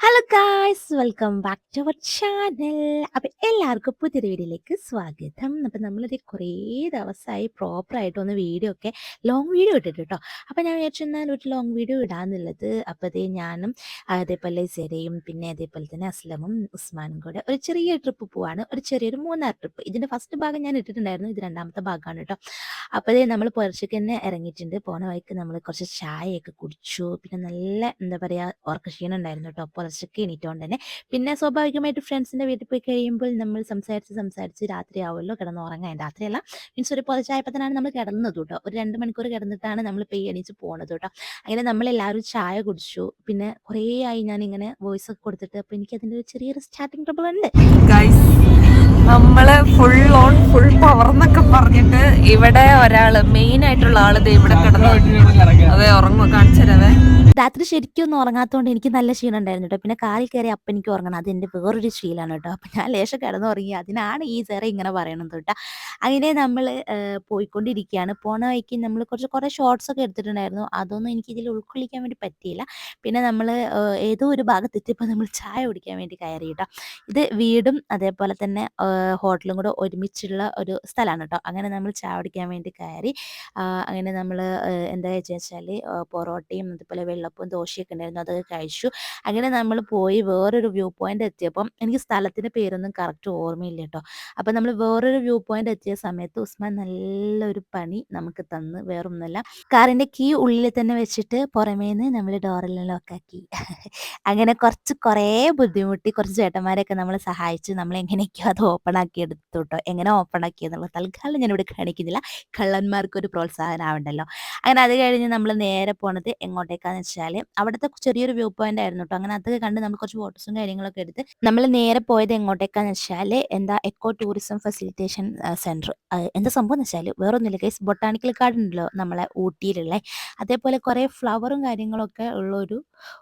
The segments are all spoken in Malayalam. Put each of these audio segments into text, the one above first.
Hello guys welcome back to our channel അപ്പം എല്ലാവർക്കും പുതിയൊരു വീഡിയോയിലേക്ക് സ്വാഗതം. അപ്പം നമ്മളിത് കുറേ ദിവസമായി പ്രോപ്പറായിട്ടൊന്ന് വീഡിയോ ഒക്കെ ലോങ് വീഡിയോ ഇട്ടിട്ട് കേട്ടോ അപ്പം ഞാൻ വിചാരിച്ചു എന്നാൽ ഒരു ലോങ് വീഡിയോ ഇടാന്നുള്ളത്. അപ്പോൾ അതേ ഞാനും അതേപോലെ സെരയും പിന്നെ അതേപോലെ തന്നെ അസ്ലമും ഉസ്മാനും കൂടെ ഒരു ചെറിയ ട്രിപ്പ് പോവാണ്. ഒരു ചെറിയൊരു മൂന്നാർ ട്രിപ്പ് ഇതിന്റെ ഫസ്റ്റ് ഭാഗം ഞാൻ ഇട്ടിട്ടുണ്ടായിരുന്നു. ഇത് രണ്ടാമത്തെ ഭാഗമാണ് കേട്ടോ അപ്പോൾ അതേ നമ്മൾ പുലർച്ചയ്ക്ക് തന്നെ ഇറങ്ങിയിട്ടുണ്ട്. പോണ വഴിക്ക് നമ്മൾ കുറച്ച് ചായയൊക്കെ കുടിച്ചു. പിന്നെ നല്ല എന്താ പറയുക ഓർക്കക്ഷീണം ഉണ്ടായിരുന്നു കേട്ടോ പുലർച്ചയ്ക്ക് എണീറ്റോണ്ട് തന്നെ പിന്നെ സ്വാഭാവികമായിട്ട് ഫ്രണ്ട്സിന്റെ വീട്ടിൽ പോയി കഴിയുമ്പോൾ നമ്മൾ സംസാരിച്ച് സംസാരിച്ച് രാത്രി ആവുമല്ലോ കിടന്ന് ഉറങ്ങാൻ. രാത്രിയല്ല മീൻസ് ഒരു പുലർച്ചായപ്പത്തിനാണ് നമ്മൾ കിടന്നത് കേട്ടോ. ഒരു രണ്ട് മണിക്കൂർ കിടന്നിട്ടാണ് നമ്മൾ പെയ് എണീച്ച് പോണത് കേട്ടോ. അങ്ങനെ നമ്മളെല്ലാവരും ചായ കുടിച്ചു. പിന്നെ കുറേ ആയി ഞാൻ ഇങ്ങനെ വോയിസ് ഒക്കെ കൊടുത്തിട്ട് അപ്പോൾ എനിക്ക് അതിന്റെ ഒരു ചെറിയൊരു സ്റ്റാർട്ടിങ് ട്രബിൾ ഉണ്ട്. നമ്മൾ ഫുൾ ഓൺ ഫുൾ പവർ എന്നൊക്കെ പറഞ്ഞിട്ട് ഇവിടെ ഒരാൾ മെയിൻ ആയിട്ടുള്ള ആൾ ദേ ഇവിടെ കിടന്നു അതെ ഉറങ്ങുക കാണിച്ചു തരാവേ. രാത്രി ശരിക്കും ഒന്നും ഉറങ്ങാത്തതുകൊണ്ട് എനിക്ക് നല്ല ക്ഷീണം ഉണ്ടായിരുന്നു കേട്ടോ. പിന്നെ കാലിൽ കയറി അപ്പം എനിക്ക് ഉറങ്ങണം. അത് എന്റെ വേറൊരു ശീലമാണ് കേട്ടോ. അപ്പം ഞാൻ ലേശം കിടന്നുറങ്ങി. അതിനാണ് ഈ ചെറ ഇങ്ങനെ പറയണത് കേട്ടോ. അങ്ങനെ നമ്മൾ പോയിക്കൊണ്ടിരിക്കുകയാണ്. പോണ വഴിക്ക് നമ്മൾ കുറച്ച് കുറേ ഷോർട്സ് ഒക്കെ എടുത്തിട്ടുണ്ടായിരുന്നു. അതൊന്നും എനിക്ക് ഇതിൽ ഉൾക്കൊള്ളിക്കാൻ വേണ്ടി പറ്റിയില്ല. പിന്നെ നമ്മൾ ഏതോ ഒരു ഭാഗത്തെത്തിയപ്പോൾ നമ്മൾ ചായ കുടിക്കാൻ വേണ്ടി കയറി കേട്ടോ. ഇത് വീടും അതേപോലെ തന്നെ ഹോട്ടലും കൂടെ ഒരുമിച്ചുള്ള ഒരു സ്ഥലമാണ് കേട്ടോ. അങ്ങനെ നമ്മൾ ചായ കുടിക്കാൻ വേണ്ടി കയറി. അങ്ങനെ നമ്മൾ എന്താ വെച്ചാൽ പൊറോട്ടയും അതുപോലെ വെള്ളപ്പും ദോശയൊക്കെ ഉണ്ടായിരുന്നു. അതൊക്കെ കഴിച്ചു. അങ്ങനെ നമ്മൾ പോയി വേറൊരു വ്യൂ പോയിന്റ് എത്തിയപ്പം എനിക്ക് സ്ഥലത്തിന്റെ പേരൊന്നും കറക്റ്റ് ഓർമ്മയില്ല കേട്ടോ അപ്പം നമ്മൾ വേറൊരു വ്യൂ പോയിന്റ് എത്തിയ സമയത്ത് ഉസ്മാൻ നല്ലൊരു പണി നമുക്ക് തന്ന്. വേറൊന്നുമല്ല. കാറിന്റെ കീ ഉള്ളിൽ തന്നെ വെച്ചിട്ട് പുറമേന്ന് നമ്മൾ ഡോറെല്ലാം ലോക്കാക്കി അങ്ങനെ കുറച്ച് കുറേ ബുദ്ധിമുട്ടി കുറച്ച് ചേട്ടന്മാരെയൊക്കെ നമ്മൾ സഹായിച്ച് നമ്മൾ എങ്ങനെയൊക്കെയോ അത് ഓപ്പൺ ആക്കി എടുത്തു കേട്ടോ എങ്ങനെ ഓപ്പൺ ആക്കി എന്നുള്ളത് തൽക്കാലം ഞാനിവിടെ കാണിക്കുന്നില്ല. കള്ളന്മാർക്ക് ഒരു പ്രോത്സാഹനം ആവണ്ടല്ലോ. അങ്ങനെ അത് കഴിഞ്ഞ് നമ്മൾ നേരെ പോണത് എങ്ങോട്ടേക്കാന്ന് വെച്ചാൽ അവിടുത്തെ ചെറിയൊരു വ്യൂ പോയിന്റ് ആയിരുന്നു കേട്ടോ അങ്ങനെ കണ്ട് നമ്മൾ കുറച്ച് ഫോട്ടോസും കാര്യങ്ങളൊക്കെ എടുത്ത് നമ്മൾ നേരെ പോയത് എങ്ങോട്ടേക്കാന്ന് വെച്ചാൽ എന്താ എക്കോ ടൂറിസം ഫെസിലിറ്റേഷൻ സെന്റർ എന്താ സംഭവം എന്ന് വെച്ചാൽ വേറൊന്നുമില്ല കേസ് ബൊട്ടാണിക്കൽ ഗാർഡൻ ഉണ്ടല്ലോ നമ്മളെ ഊട്ടിയിലുള്ള. അതേപോലെ കുറേ ഫ്ലവറും കാര്യങ്ങളൊക്കെ ഉള്ള ഒരു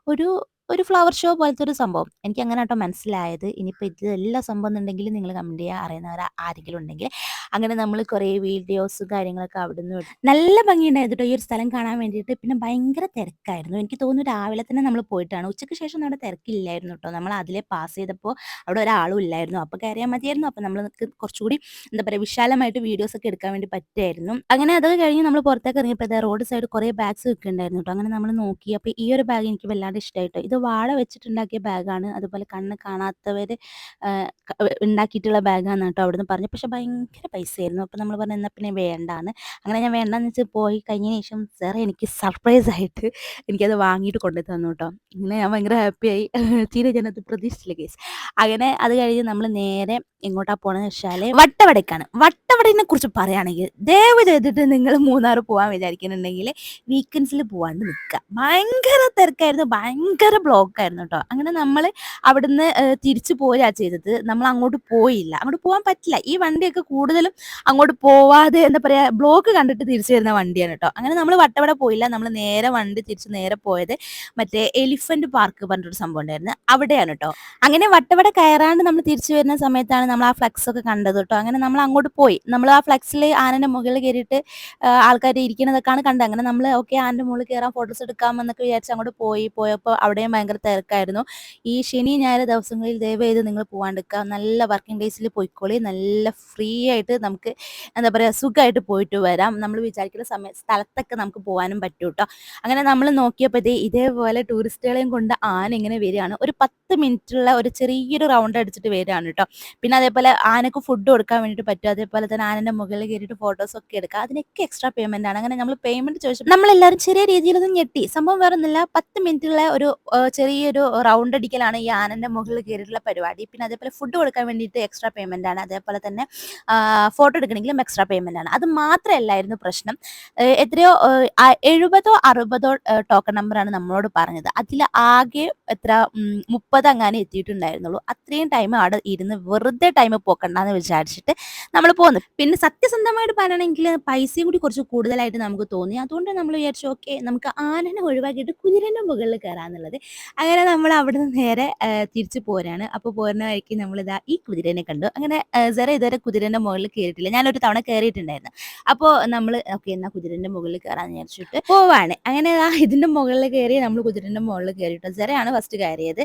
ഒരു ഒരു ഫ്ലവർ ഷോ പോലത്തെ ഒരു സംഭവം. എനിക്ക് അങ്ങനെ കേട്ടോ മനസ്സിലായത്. ഇനിയിപ്പോൾ ഇത് എല്ലാ സംഭവം എന്നുണ്ടെങ്കിൽ നിങ്ങൾ കമന്റ് ചെയ്യുക അറിയുന്നവർ ആരെങ്കിലും ഉണ്ടെങ്കിൽ അങ്ങനെ നമ്മൾ കുറേ വീഡിയോസ് കാര്യങ്ങളൊക്കെ അവിടെ നിന്ന് നല്ല ഭംഗിയുണ്ടായിരുന്നു കേട്ടോ. ഈ ഒരു സ്ഥലം കാണാൻ വേണ്ടിയിട്ട്. പിന്നെ ഭയങ്കര തിരക്കായിരുന്നു. എനിക്ക് തോന്നുന്നു രാവിലെ തന്നെ നമ്മൾ പോയിട്ടാണ്. ഉച്ചയ്ക്ക് ശേഷം അവിടെ തിരക്കില്ലായിരുന്നു കേട്ടോ. നമ്മൾ അതിലെ പാസ് ചെയ്തപ്പോൾ അവിടെ ഒരാളും ഇല്ലായിരുന്നു. അപ്പോൾ കയറിയാൽ മതിയായിരുന്നു. അപ്പോൾ നമ്മൾ കുറച്ചുകൂടി എന്താ പറയുക വിശാലമായിട്ട് വീഡിയോസ് ഒക്കെ എടുക്കാൻ വേണ്ടി പറ്റുമായിരുന്നു അങ്ങനെ അതൊക്കെ കഴിഞ്ഞ് നമ്മൾ പുറത്തേക്ക് ഇറങ്ങിയപ്പോൾ റോഡ് സൈഡ് കുറേ ബാഗ്സ് വെക്കുന്നുണ്ടായിരുന്നു കേട്ടോ. അങ്ങനെ നമ്മൾ നോക്കി. അപ്പോൾ ഈ ഒരു ബാഗ് എനിക്ക് വല്ലാണ്ട് ഇഷ്ടമായിട്ടോ ഇത് വാഴ വെച്ചിട്ടുണ്ടാക്കിയ ബാഗാണ്. അതുപോലെ കണ്ണ് കാണാത്തവർ ഉണ്ടാക്കിയിട്ടുള്ള ബാഗാണ് കേട്ടോ അവിടുന്ന് പറഞ്ഞു പക്ഷെ ഭയങ്കര പൈസയായിരുന്നു. അപ്പോൾ നമ്മൾ പറഞ്ഞു എന്നാൽ പിന്നെ വേണ്ടാന്ന്. അങ്ങനെ ഞാൻ വേണ്ടാന്ന് വെച്ച് പോയി കഴിഞ്ഞതിന് ശേഷം സാറേ എനിക്ക് സർപ്രൈസ് ആയിട്ട് എനിക്കത് വാങ്ങിയിട്ട് കൊണ്ടു തന്നു കേട്ടോ. ഇങ്ങനെ ഞാൻ ഭയങ്കര ഹാപ്പിയായി തീരെ ഞാനത് പ്രതീക്ഷിച്ചില്ല കേസ് അങ്ങനെ അത് കഴിഞ്ഞ് നമ്മൾ നേരെ എങ്ങോട്ടാ പോണെന്ന് വെച്ചാൽ വട്ടവടക്കാണ്. വട്ടവടനെ കുറിച്ച് പറയുകയാണെങ്കിൽ ദയവ് ചെയ്തിട്ട് നിങ്ങൾ മൂന്നാർ പോകാൻ വിചാരിക്കുന്നുണ്ടെങ്കിൽ വീക്കെൻഡ്സിൽ പോവാണ്ട് നിൽക്കുക ഭയങ്കര തിരക്കായിരുന്നു. ഭയങ്കര ബ്ലോക്ക് ആയിരുന്നു കേട്ടോ അങ്ങനെ നമ്മൾ അവിടുന്ന് തിരിച്ചു പോരാ ചെയ്തത്. നമ്മൾ അങ്ങോട്ട് പോയില്ല. അങ്ങോട്ട് പോകാൻ പറ്റില്ല. ഈ വണ്ടിയൊക്കെ കൂടുതലും അങ്ങോട്ട് പോവാതെ എന്താ പറയാ ബ്ലോക്ക് കണ്ടിട്ട് തിരിച്ചു വരുന്ന വണ്ടിയാണ് കേട്ടോ അങ്ങനെ നമ്മൾ വട്ടവട പോയില്ല. നമ്മൾ നേരെ വണ്ടി തിരിച്ച് നേരെ പോയത് മറ്റേ എലിഫന്റ് പാർക്ക് പറഞ്ഞിട്ടൊരു സംഭവം ഉണ്ടായിരുന്നു. അവിടെയാണ് കേട്ടോ അങ്ങനെ വട്ടവട കയറാണ്ട് നമ്മൾ തിരിച്ചു വരുന്ന സമയത്താണ് നമ്മൾ ആ ഫ്ലക്സ് ഒക്കെ കണ്ടത് കേട്ടോ അങ്ങനെ നമ്മൾ അങ്ങോട്ട് പോയി. നമ്മൾ ആ ഫ്ലക്സിൽ ആനന്റെ മുകളിൽ കയറിയിട്ട് ആൾക്കാർ ഇരിക്കുന്നതൊക്കെയാണ് കണ്ടത്. അങ്ങനെ നമ്മൾ ഓക്കെ ആനന്റെ മുകളിൽ കയറാൻ ഫോട്ടോസ് എടുക്കാം എന്നൊക്കെ വിചാരിച്ച് അങ്ങോട്ട് പോയി. പോയപ്പോൾ അവിടെയും ഭയങ്കര തിരക്കായിരുന്നു. ഈ ശനി ഞായർ ദിവസങ്ങളിൽ ദയവ് ചെയ്ത് നിങ്ങൾ പോകാണ്ടിരിക്കുക നല്ല വർക്കിംഗ് ഡേയ്സിൽ പോയിക്കോളി. നല്ല ഫ്രീ ആയിട്ട് നമുക്ക് എന്താ പറയുക സുഖമായിട്ട് പോയിട്ട് വരാം. നമ്മൾ വിചാരിക്കുന്ന സമയ സ്ഥലത്തൊക്കെ നമുക്ക് പോകാനും പറ്റും കേട്ടോ അങ്ങനെ നമ്മൾ നോക്കിയപ്പോഴത്തേ ഇതേപോലെ ടൂറിസ്റ്റുകളെയും കൊണ്ട് ആന ഇങ്ങനെ വരികയാണ്. ഒരു പത്ത് മിനിറ്റുള്ള ഒരു ചെറിയൊരു റൗണ്ട് അടിച്ചിട്ട് വരികയാണ് കേട്ടോ പിന്നെ അതേപോലെ ആനക്ക് ഫുഡ് കൊടുക്കാൻ വേണ്ടിയിട്ട് പറ്റും. അതേപോലെ തന്നെ ആനന്റെ മുകളിൽ കയറിയിട്ട് ഫോട്ടോസ് ഒക്കെ എടുക്കുക. അതിനൊക്കെ എക്സ്ട്രാ പേയ്മെന്റ് ആണ്. അങ്ങനെ നമ്മൾ പേയ്മെന്റ് ചോദിച്ചു നമ്മളെല്ലാവരും ചെറിയ രീതിയിലൊന്നും ഞെട്ടി. സംഭവം വേറെ ഒന്നുമില്ല പത്ത് മിനിറ്റുള്ള ഒരു ചെറിയൊരു റൗണ്ട് അടിക്കലാണ് ഈ ആനന്റെ മുകളിൽ കയറിയിട്ടുള്ള പരിപാടി. പിന്നെ അതേപോലെ ഫുഡ് കൊടുക്കാൻ വേണ്ടിയിട്ട് എക്സ്ട്രാ പേയ്മെന്റ് ആണ്. അതേപോലെ തന്നെ ഫോട്ടോ എടുക്കണമെങ്കിലും എക്സ്ട്രാ പേയ്മെന്റ് ആണ്. അത് മാത്രമല്ലായിരുന്നു പ്രശ്നം. എത്രയോ എഴുപതോ അറുപതോ ടോക്കൺ നമ്പറാണ് നമ്മളോട് പറഞ്ഞത്. അതിൽ ആകെ എത്ര മുപ്പത് അങ്ങനെ എത്തിയിട്ടുണ്ടായിരുന്നുള്ളൂ. അത്രയും ടൈം അവിടെ ഇരുന്ന് വെറുതെ ടൈം പോക്കണ്ടെന്ന് വിചാരിച്ചിട്ട് നമ്മൾ പോന്നു. പിന്നെ സത്യസന്ധമായിട്ട് പറയണമെങ്കിൽ പൈസയും കൂടി കുറച്ച് കൂടുതലായിട്ട് നമുക്ക് തോന്നി. അതുകൊണ്ട് നമ്മൾ വിചാരിച്ചു ഓക്കെ നമുക്ക് ആനനെ ഒഴിവാക്കിയിട്ട് കുതിരന്റെ മുകളിൽ കയറാന്നുള്ളത്. അങ്ങനെ നമ്മൾ അവിടെ നിന്ന് നേരെ തിരിച്ചു പോരാണ്. അപ്പോൾ പോരുന്ന വഴിക്ക് നമ്മളിതാ ഈ കുതിരനെ കണ്ടു. അങ്ങനെ സെറ ഇതുവരെ കുതിരന്റെ മുകളിൽ കയറിയിട്ടില്ല. ഞാനൊരു തവണ കയറിയിട്ടുണ്ടായിരുന്നു. അപ്പോൾ നമ്മൾ ഓക്കെ എന്നാൽ കുതിരന്റെ മുകളിൽ കയറാന്ന് വിചാരിച്ചിട്ട് പോവാണ്. അങ്ങനെ ആ ഇതിന്റെ മുകളിൽ കയറി നമ്മൾ കുതിരന്റെ മുകളിൽ കയറിയിട്ട്. സെറയാണ് ഫസ്റ്റ് കയറിയത്.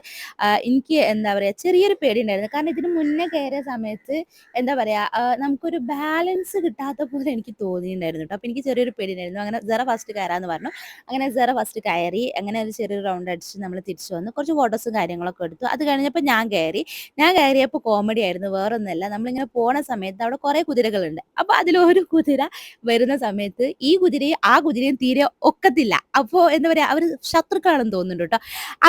എനിക്ക് എന്താ പറയുക ചെറിയൊരു പേടി ഉണ്ടായിരുന്നു കാരണം ഇതിന് മുന്നേ കയറിയ സമയത്ത് എന്താ പറയാ നമുക്കൊരു ബാലൻസ് കിട്ടാത്ത പോലെ എനിക്ക് തോന്നിയിട്ടുണ്ടായിരുന്നു കേട്ടോ അപ്പൊ എനിക്ക് ചെറിയൊരു പേടി ഉണ്ടായിരുന്നു അങ്ങനെ ജെറ ഫസ്റ്റ് കയറാന്ന് പറഞ്ഞു. അങ്ങനെ ജെറ ഫസ്റ്റ് കയറി അങ്ങനെ ഒരു ചെറിയൊരു റൗണ്ട് അടിച്ച് നമ്മൾ തിരിച്ചു വന്നു. കുറച്ച് ഫോട്ടോസും കാര്യങ്ങളൊക്കെ എടുത്തു. അത് കഴിഞ്ഞപ്പോൾ ഞാൻ കയറി. ഞാൻ കയറിയപ്പോൾ കോമഡി ആയിരുന്നു. വേറൊന്നല്ല നമ്മളിങ്ങനെ പോണ സമയത്ത് അവിടെ കുറെ കുതിരകളുണ്ട്. അപ്പൊ അതിലൊരു കുതിര വരുന്ന സമയത്ത് ഈ കുതിരയും ആ കുതിരയും തീരെ ഒക്കത്തില്ല. അപ്പോ എന്താ പറയാ അവർ ശത്രുക്കളാണെന്ന് തോന്നുന്നുണ്ട് കേട്ടോ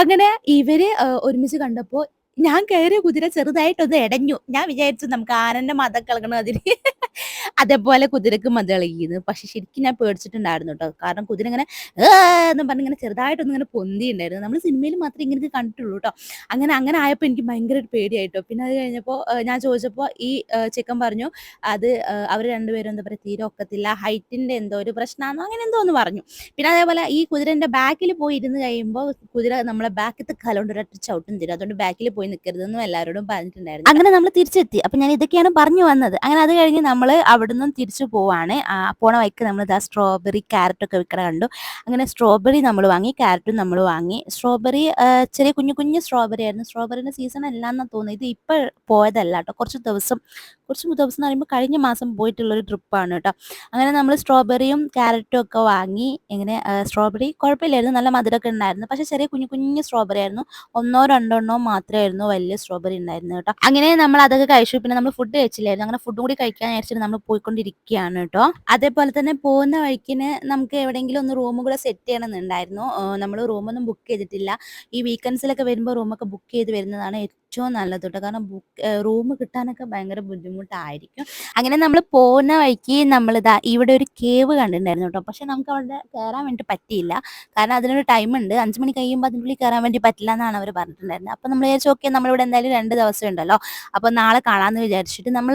അങ്ങനെ ഇവർ ഒരുമിച്ച് കണ്ടപ്പോ ഞാൻ കയറിയ കുതിര ചെറുതായിട്ടൊന്ന് ഇടഞ്ഞു ഞാൻ വിചാരിച്ചു നമുക്ക് ആനന്റെ മതം കളകണം അതിന് അതേപോലെ കുതിരക്ക് മത ഇളകിയത് പക്ഷെ ശരിക്കും ഞാൻ പേടിച്ചിട്ടുണ്ടായിരുന്നു കേട്ടോ. കാരണം കുതിര ഇങ്ങനെ എന്ന് പറഞ്ഞ് ഇങ്ങനെ ചെറുതായിട്ടൊന്നും ഇങ്ങനെ പൊന്തിയുണ്ടായിരുന്നു നമ്മൾ സിനിമയിൽ മാത്രമേ ഇങ്ങനെ കണ്ടിട്ടുള്ളൂ കേട്ടോ. അങ്ങനെ അങ്ങനെ ആയപ്പോൾ എനിക്ക് ഭയങ്കര ഒരു പേടിയായിട്ടോ പിന്നെ അത് കഴിഞ്ഞപ്പോൾ ഞാൻ ചോദിച്ചപ്പോൾ ഈ ചിക്കൻ പറഞ്ഞു അത് അവർ രണ്ടുപേരും എന്താ പറയുക തീരെ ഒക്കത്തില്ല. ഹൈറ്റിന്റെ എന്തോ ഒരു പ്രശ്നമാണെന്നോ അങ്ങനെ എന്തോ ഒന്ന് പറഞ്ഞു. പിന്നെ അതേപോലെ ഈ കുതിരന്റെ ബാക്കിൽ പോയി ഇരുന്ന് കഴിയുമ്പോൾ കുതിര നമ്മളെ ബാക്കിലത്തെ കലോണ്ട് ഒരൊറ്റ ചവിട്ടും തരും. അതുകൊണ്ട് ബാക്കിൽ പോയി നിൽക്കരുതെന്നും എല്ലാവരോടും പറഞ്ഞിട്ടുണ്ടായിരുന്നു. അങ്ങനെ നമ്മൾ തിരിച്ചെത്തി. അപ്പൊ ഞാൻ ഇതൊക്കെയാണ് പറഞ്ഞു വന്നത്. അങ്ങനെ അത് കഴിഞ്ഞ് നമ്മൾ അവിടുന്ന് തിരിച്ചു പോവാണ്. പോണ വഴിക്ക് നമ്മൾ ഇതാ സ്ട്രോബെറി ക്യാരറ്റ് ഒക്കെ വിൽക്കണ കണ്ടു. അങ്ങനെ സ്ട്രോബെറി നമ്മൾ വാങ്ങി ക്യാരറ്റും നമ്മൾ വാങ്ങി. സ്ട്രോബെറി ചെറിയ കുഞ്ഞു കുഞ്ഞു സ്ട്രോബെറി ആയിരുന്നു. സ്ട്രോബെറിന്റെ സീസൺ അല്ല എന്ന് തോന്നുന്നു ഇത് ഇപ്പൊ പോയതല്ല കേട്ടോ. കുറച്ച് ദിവസം കുറച്ച് ദിവസം എന്ന് പറയുമ്പോൾ കഴിഞ്ഞ മാസം പോയിട്ടുള്ള ഒരു ട്രിപ്പാണ് കേട്ടോ. അങ്ങനെ നമ്മൾ സ്ട്രോബെറിയും ക്യാരറ്റും ഒക്കെ വാങ്ങി. ഇങ്ങനെ സ്ട്രോബെറി കുഴപ്പമില്ലായിരുന്നു. നല്ല മധുരമൊക്കെ ഉണ്ടായിരുന്നു. പക്ഷെ ചെറിയ കുഞ്ഞു കുഞ്ഞു സ്ട്രോബെറി ആയിരുന്നു. ഒന്നോ രണ്ടെണ്ണോ മാത്രമായിരുന്നു വലിയ സ്ട്രോബെറി ഉണ്ടായിരുന്നു കേട്ടോ. അങ്ങനെ നമ്മൾ അതൊക്കെ കഴിച്ചു. പിന്നെ നമ്മൾ ഫുഡ് കഴിച്ചില്ലായിരുന്നു. അങ്ങനെ ഫുഡും കൂടി കഴിക്കാൻ വിചാരിച്ചിട്ട് നമ്മൾ പോയിക്കൊണ്ടിരിക്കുകയാണ് കേട്ടോ. അതേപോലെ തന്നെ പോകുന്ന വഴിക്കിന് നമുക്ക് എവിടെയെങ്കിലും ഒന്ന് റൂം കൂടെ സെറ്റ് ചെയ്യണമെന്നുണ്ടായിരുന്നു. നമ്മൾ റൂമൊന്നും ബുക്ക് ചെയ്തിട്ടില്ല. ഈ വീക്കെൻഡ്സിലൊക്കെ വരുമ്പോൾ റൂമൊക്കെ ബുക്ക് ചെയ്ത് വരുന്നതാണ് ഏറ്റവും നല്ലത് കേട്ടോ കാരണം ബുക്ക് റൂം കിട്ടാനൊക്കെ ഭയങ്കര ബുദ്ധിമുട്ടായിരിക്കും. അങ്ങനെ നമ്മൾ പോകുന്ന വഴിക്ക് നമ്മളിതാ ഇവിടെ ഒരു കേവ് കണ്ടിട്ടുണ്ടായിരുന്നു കേട്ടോ പക്ഷെ നമുക്ക് അവിടെ കയറാൻ വേണ്ടി പറ്റിയില്ല. കാരണം അതിനൊരു ടൈം ഉണ്ട്. അഞ്ച് മണി കഴിയുമ്പോൾ അതിന്റെ ഉള്ളിൽ കയറാൻ വേണ്ടി പറ്റില്ല എന്നാണ് അവർ പറഞ്ഞിട്ടുണ്ടായിരുന്നത്. അപ്പം നമ്മൾ വിചാരിച്ചു ഓക്കെ നമ്മളിവിടെ എന്തായാലും രണ്ട് ദിവസം ഉണ്ടല്ലോ. അപ്പോൾ നാളെ കാണാമെന്ന് വിചാരിച്ചിട്ട് നമ്മൾ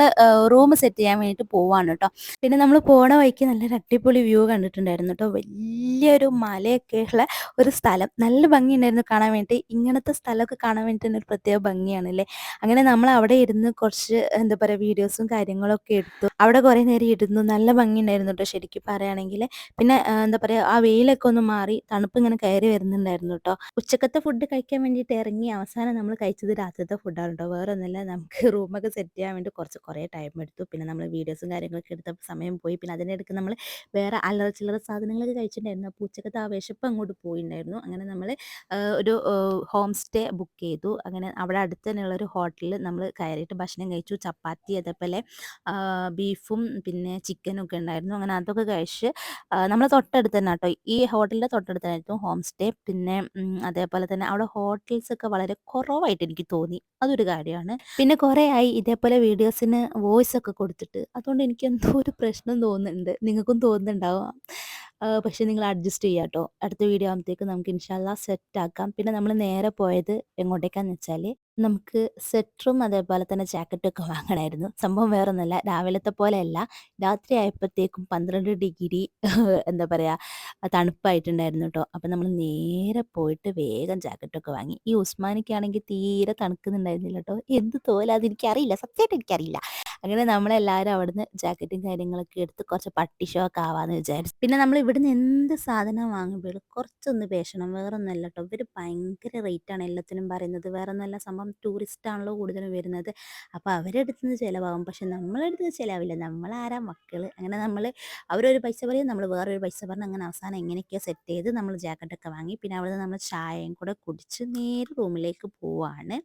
റൂം സെറ്റ് ചെയ്യാൻ വേണ്ടിയിട്ട് പോവാണ് കേട്ടോ പിന്നെ നമ്മൾ പോണ വഴിക്ക് നല്ലൊരു അടിപൊളി വ്യൂ കണ്ടിട്ടുണ്ടായിരുന്നു കേട്ടോ വലിയൊരു മലയൊക്കെ ഉള്ള ഒരു സ്ഥലം. നല്ല ഭംഗിയുണ്ടായിരുന്നു കാണാൻ വേണ്ടി ഇങ്ങനത്തെ സ്ഥലമൊക്കെ കാണാൻ വേണ്ടി തന്നെ ഒരു പ്രത്യേക ഭംഗിയാണല്ലേ അങ്ങനെ നമ്മൾ അവിടെ ഇരുന്ന് കുറച്ച് എന്താ പറയുക വീഡിയോസും കാര്യങ്ങളൊക്കെ എടുത്തു. അവിടെ കുറേ നേരം ഇരുന്നു. നല്ല ഭംഗിയുണ്ടായിരുന്നു കേട്ടോ ശരിക്കും പറയുകയാണെങ്കിൽ പിന്നെ എന്താ പറയുക ആ വെയിലൊക്കെ ഒന്ന് മാറി തണുപ്പ് ഇങ്ങനെ കയറി വരുന്നുണ്ടായിരുന്നു കേട്ടോ. ഉച്ചക്കത്തെ ഫുഡ് കഴിക്കാൻ വേണ്ടിയിട്ട് ഇറങ്ങി അവസാനം നമ്മൾ കഴിച്ചത് രാത്രിത്തെ ഫുഡാണ് കേട്ടോ. വേറെ ഒന്നുമില്ല നമുക്ക് റൂമൊക്കെ സെറ്റ് ചെയ്യാൻ വേണ്ടി കുറച്ച് കുറേ ടൈം എടുത്തു. പിന്നെ നമ്മൾ വീഡിയോസും കാര്യങ്ങളൊക്കെ എടുത്ത സമയം പോയി. പിന്നെ അതിനിടയ്ക്ക് നമ്മൾ വേറെ അല്ലറ ചില്ലറ സാധനങ്ങളൊക്കെ കഴിച്ചിട്ടുണ്ടായിരുന്നു. അപ്പോൾ ഉച്ചക്കത്തെ ആ വിശപ്പ് അങ്ങോട്ട് പോയിട്ടുണ്ടായിരുന്നു അങ്ങനെ നമ്മൾ ഒരു ഹോം സ്റ്റേ ബുക്ക് ചെയ്തു. അങ്ങനെ അവിടെ തന്നെയുള്ള ഒരു ഹോട്ടലിൽ നമ്മൾ കയറിയിട്ട് ഭക്ഷണം കഴിച്ചു. ചപ്പാത്തി അതേപോലെ ബീഫും പിന്നെ ചിക്കനും ഒക്കെ ഉണ്ടായിരുന്നു. അങ്ങനെ അതൊക്കെ കഴിച്ച് നമ്മൾ തൊട്ടടുത്ത് തന്നെ കേട്ടോ. ഈ ഹോട്ടലിന്റെ തൊട്ടടുത്ത് തന്നെയായിരുന്നു ഹോം സ്റ്റേ. പിന്നെ അതേപോലെ തന്നെ അവിടെ ഹോട്ടൽസ് ഒക്കെ വളരെ കുറവായിട്ട് എനിക്ക് തോന്നി. അതൊരു കാര്യമാണ്. പിന്നെ കുറേ ആയി ഇതേപോലെ വീഡിയോസിന് വോയിസ് ഒക്കെ കൊടുത്തിട്ട്. അതുകൊണ്ട് എനിക്ക് എന്തോ ഒരു പ്രശ്നം തോന്നുന്നുണ്ട്. നിങ്ങൾക്കും തോന്നുന്നുണ്ടാവും. പക്ഷെ നിങ്ങൾ അഡ്ജസ്റ്റ് ചെയ്യാം കേട്ടോ അടുത്ത വീഡിയോ ആകുമ്പോഴത്തേക്ക് നമുക്ക് ഇൻഷാല്ല സെറ്റ് ആക്കാം. പിന്നെ നമ്മൾ നേരെ പോയത് എങ്ങോട്ടേക്കാന്ന് വെച്ചാൽ നമുക്ക് സെറ്ററും അതേപോലെ തന്നെ ജാക്കറ്റും ഒക്കെ വാങ്ങണമായിരുന്നു സംഭവം വേറെ ഒന്നുമല്ല രാവിലത്തെ പോലെയല്ല. രാത്രി ആയപ്പോഴത്തേക്കും പന്ത്രണ്ട് ഡിഗ്രി എന്താ പറയുക തണുപ്പായിട്ടുണ്ടായിരുന്നു കേട്ടോ അപ്പം നമ്മൾ നേരെ പോയിട്ട് വേഗം ജാക്കറ്റൊക്കെ വാങ്ങി. ഈ ഉസ്മാനിക്കാണെങ്കിൽ തീരെ തണുക്കുന്നുണ്ടായിരുന്നില്ല കേട്ടോ എന്ത് തോല എനിക്കറിയില്ല സത്യമായിട്ട് എനിക്കറിയില്ല. അങ്ങനെ നമ്മളെല്ലാവരും അവിടുന്ന് ജാക്കറ്റും കാര്യങ്ങളൊക്കെ എടുത്ത് കുറച്ച് പട്ടി ഷോ ഒക്കെ ആവാന്ന് വിചാരിച്ചു. പിന്നെ നമ്മൾ ഇവിടുന്ന് എന്ത് സാധനം വാങ്ങുമ്പോഴും കുറച്ചൊന്ന് പേശണം വേറെ ഒന്നല്ല കേട്ടോ ഇവർ ഭയങ്കര റേറ്റാണ് എല്ലാത്തിനും പറയുന്നത്. വേറെ ഒന്നല്ല സംഭവം ടൂറിസ്റ്റ് ആണല്ലോ കൂടുതലും വരുന്നത്. അപ്പോൾ അവരെടുത്തുനിന്ന് ചിലവാകും. പക്ഷെ നമ്മളെടുത്ത് ചിലവില്ല. നമ്മളാരാ മക്കൾ അങ്ങനെ നമ്മൾ അവരൊരു പൈസ പറയും നമ്മൾ വേറൊരു പൈസ പറഞ്ഞ് അങ്ങനെ അവസാനം എങ്ങനെയൊക്കെയോ സെറ്റ് ചെയ്ത് നമ്മൾ ജാക്കറ്റൊക്കെ വാങ്ങി. പിന്നെ അവിടെ നമ്മൾ ചായയും കൂടെ കുടിച്ച് നേരെ റൂമിലേക്ക് പോവാണ്.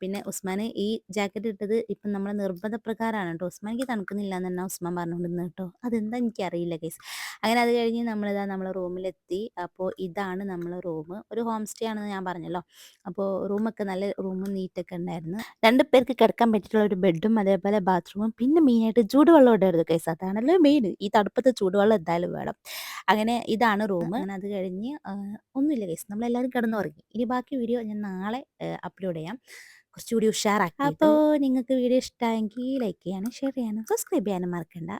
പിന്നെ ഉസ്മാൻ ഈ ജാക്കറ്റ് ഇട്ടത് ഇപ്പം നമ്മളെ നിർബന്ധപ്രകാരമാണ് കേട്ടോ ഉസ്മാനിക്ക് തണുക്കുന്നില്ല എന്ന് തന്നെ ഉസ്മാൻ പറഞ്ഞുകൊണ്ടിരുന്നത് കേട്ടോ. അതെന്താ എനിക്കറിയില്ല കേസ് അങ്ങനെ അത് കഴിഞ്ഞ് നമ്മളിതാ നമ്മളെ റൂമിലെത്തി. അപ്പോൾ ഇതാണ് നമ്മളെ റൂം ഒരു ഹോം സ്റ്റേ ആണെന്ന് ഞാൻ പറഞ്ഞല്ലോ. അപ്പോൾ റൂമൊക്കെ നല്ല റൂം നീറ്റൊക്കെ ഉണ്ടായിരുന്നു. രണ്ട് പേർക്ക് കിടക്കാൻ പറ്റിയിട്ടുള്ള ഒരു ബെഡും അതേപോലെ ബാത്റൂമും പിന്നെ മെയിനായിട്ട് ചൂടുവെള്ളം ഉണ്ടായിരുന്നു കേസ് അതാണല്ലോ മെയിൻ ഈ തണുപ്പത്തെ ചൂടുവെള്ളം എന്തായാലും വേണം. അങ്ങനെ ഇതാണ് റൂം അങ്ങനെ അത് കഴിഞ്ഞ് ഒന്നുമില്ല കേസ് നമ്മളെല്ലാവരും കിടന്നുറങ്ങി. ഇനി ബാക്കി വീഡിയോ ഞാൻ നാളെ അപ്ലോഡ് ചെയ്യാം. കുറച്ചുകൂടി ഉഷാറാക്കി അപ്പോൾ നിങ്ങൾക്ക് വീഡിയോ ഇഷ്ടമായെങ്കിൽ ലൈക്ക് ചെയ്യാനും ഷെയർ ചെയ്യാനും സബ്സ്ക്രൈബ് ചെയ്യാനും മറക്കണ്ട.